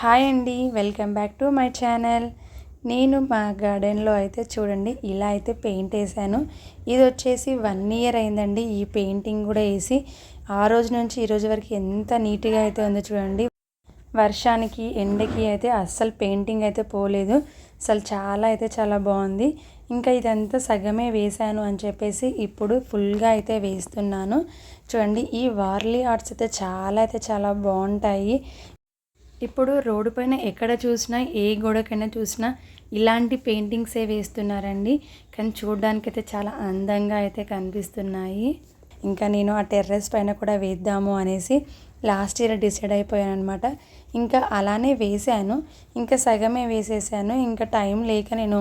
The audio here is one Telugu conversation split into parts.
హాయ్ అండి welcome back to my channel. నేను మా గార్డెన్లో అయితే చూడండి ఇలా అయితే పెయింట్ వేసాను. ఇది వచ్చేసి వన్ ఇయర్ అయిందండి ఈ పెయింటింగ్ కూడా వేసి. ఆ రోజు నుంచి ఈ రోజు వరకు ఎంత నీట్గా అయితే ఉందో చూడండి. వర్షానికి ఎండకి అయితే అస్సలు పెయింటింగ్ అయితే పోలేదు. అసలు చాలా అయితే చాలా బాగుంది. ఇంకా ఇదంతా సగమే వేసాను అని చెప్పేసి ఇప్పుడు ఫుల్గా అయితే వేస్తున్నాను. చూడండి ఈ వార్లీ ఆర్ట్స్ అయితే చాలా అయితే చాలా బాగుంటాయి. ఇప్పుడు రోడ్డు పైన ఎక్కడ చూసినా ఏ గోడకైనా చూసినా ఇలాంటి పెయింటింగ్సే వేస్తున్నారండి. కానీ చూడడానికి అయితే చాలా అందంగా అయితే కనిపిస్తున్నాయి. ఇంకా నేను ఆ టెర్రస్ పైన కూడా వేద్దాము అనేసి లాస్ట్ ఇయర్ డిసైడ్ అయిపోయాను అనమాట ఇంకా అలానే వేసాను ఇంకా సగమే వేసేసాను. ఇంకా టైం లేక నేను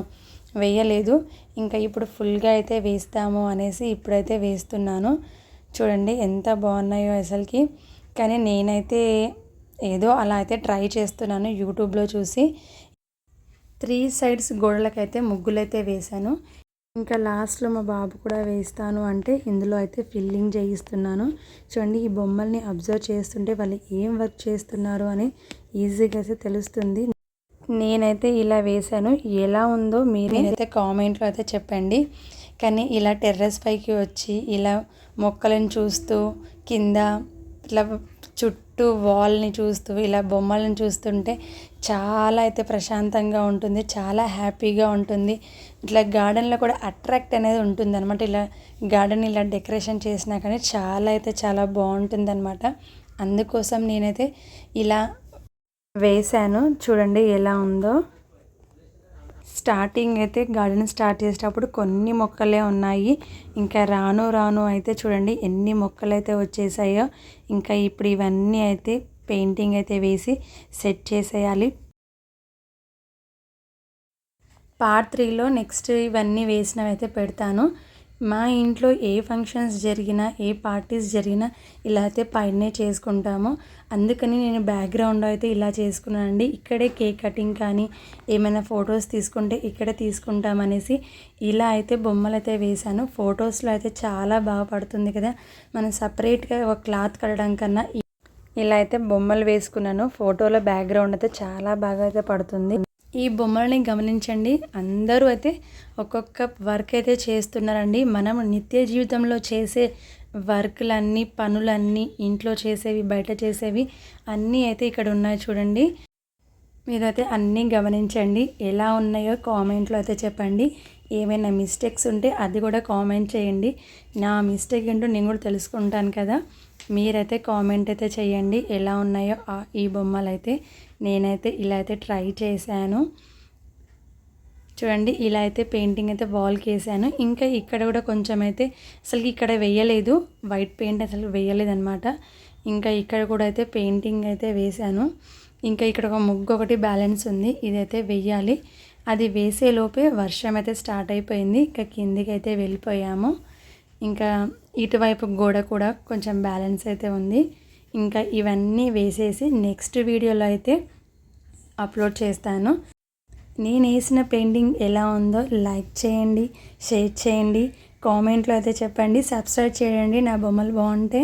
వేయలేదు. ఇంకా ఇప్పుడు ఫుల్గా అయితే వేస్తాము అనేసి ఇప్పుడైతే వేస్తున్నాను. చూడండి ఎంత బాగున్నాయో అసలుకి. కానీ నేనైతే ఏదో అలా అయితే ట్రై చేస్తున్నాను యూట్యూబ్లో చూసి. త్రీ సైడ్స్ గోడలకైతే ముగ్గులైతే వేశాను. ఇంకా లాస్ట్లో మా బాబు కూడా వేస్తాను అంటే ఇందులో అయితే ఫిల్లింగ్ చేయిస్తున్నాను. చూడండి ఈ బొమ్మల్ని అబ్జర్వ్ చేస్తుంటే వాళ్ళు ఏం వర్క్ చేస్తున్నారు అని ఈజీగా అయితే తెలుస్తుంది. నేనైతే ఇలా వేశాను. ఎలా ఉందో మీరైతే కామెంట్లో అయితే చెప్పండి. కానీ ఇలా టెర్రస్ పైకి వచ్చి ఇలా మొక్కలను చూస్తూ కింద ఇట్లా చుట్టూ వాల్ని చూస్తూ ఇలా బొమ్మలను చూస్తుంటే చాలా అయితే ప్రశాంతంగా ఉంటుంది చాలా హ్యాపీగా ఉంటుంది. ఇట్లా గార్డెన్లో కూడా అట్రాక్ట్ అనేది ఉంటుంది అనమాట ఇలా గార్డెన్ ఇలా డెకరేషన్ చేసినా కానీ చాలా అయితే చాలా బాగుంటుంది అనమాట అందుకోసం నేనైతే ఇలా వేశాను. చూడండి ఎలా ఉందో. స్టార్టింగ్ అయితే గార్డెన్ స్టార్ట్ చేసేటప్పుడు కొన్ని మొక్కలే ఉన్నాయి. ఇంకా రాను రాను అయితే చూడండి ఎన్ని మొక్కలు అయితే వచ్చేసాయో ఇంకా ఇప్పుడు ఇవన్నీ అయితే పెయింటింగ్ అయితే వేసి సెట్ చేసేయాలి. పార్ట్ త్రీలో నెక్స్ట్ ఇవన్నీ వేసినవి అయితే పెడతాను. మా ఇంట్లో ఏ ఫంక్షన్స్ జరిగినా ఏ పార్టీస్ జరిగినా ఇలా అయితే పైనే చేసుకుంటాము. అందుకని నేను బ్యాక్గ్రౌండ్ అయితే ఇలా చేసుకున్నాను అండి. ఇక్కడే కేక్ కటింగ్ కానీ ఏమైనా ఫొటోస్ తీసుకుంటే ఇక్కడే తీసుకుంటామనేసి ఇలా అయితే బొమ్మలు అయితే వేశాను. ఫొటోస్లో అయితే చాలా బాగా పడుతుంది కదా. మనం సపరేట్గా ఒక క్లాత్ కట్టడం కన్నా ఇలా అయితే బొమ్మలు వేసుకున్నాను. ఫోటోలో బ్యాక్గ్రౌండ్ అయితే చాలా బాగా అయితే పడుతుంది. ఈ బొమ్మలని గమనించండి. అందరూ అయితే ఒక్కొక్క వర్క్ అయితే చేస్తున్నారండి. మనం నిత్య జీవితంలో చేసే వర్క్లన్నీ పనులన్నీ ఇంట్లో చేసేవి బయట చేసేవి అన్నీ అయితే ఇక్కడ ఉన్నాయి చూడండి. మీరైతే అన్నీ గమనించండి. ఎలా ఉన్నాయో కామెంట్లో అయితే చెప్పండి. ఏమైనా మిస్టేక్స్ ఉంటే అది కూడా కామెంట్ చేయండి. నా మిస్టేక్ ఏంటో నేను కూడా తెలుసుకుంటాను కదా. మీరైతే కామెంట్ అయితే చేయండి. ఎలా ఉన్నాయో ఈ బొమ్మలు అయితే నేనైతే ఇలా అయితే ట్రై చేశాను. చూడండి ఇలా అయితే పెయింటింగ్ అయితే వాల్కి వేసాను. ఇంకా ఇక్కడ కూడా కొంచెం అయితే అసలు ఇక్కడ వేయలేదు. వైట్ పెయింట్ అసలు వేయలేదన్నమాట. ఇంకా ఇక్కడ కూడా అయితే పెయింటింగ్ అయితే వేశాను ఇంకా ఇక్కడ ఒక ముగ్గు ఒకటి బ్యాలెన్స్ ఉంది. ఇదైతే వెయ్యాలి అది వేసేలోపే వర్షం అయితే స్టార్ట్ అయిపోయింది. ఇంకా కిందికి అయితే వెళ్ళిపోయాము. ఇంకా ఇటువైపు గోడ కూడా కొంచెం బ్యాలెన్స్ అయితే ఉంది. ఇంకా ఇవన్నీ వేసేసి నెక్స్ట్ వీడియోలో అయితే అప్లోడ్ చేస్తాను. నేను వేసిన పెయింటింగ్ ఎలా ఉందో లైక్ చేయండి షేర్ చేయండి కామెంట్లో అయితే చెప్పండి సబ్స్క్రైబ్ చేయండి. నా బొమ్మలు బాగుంటే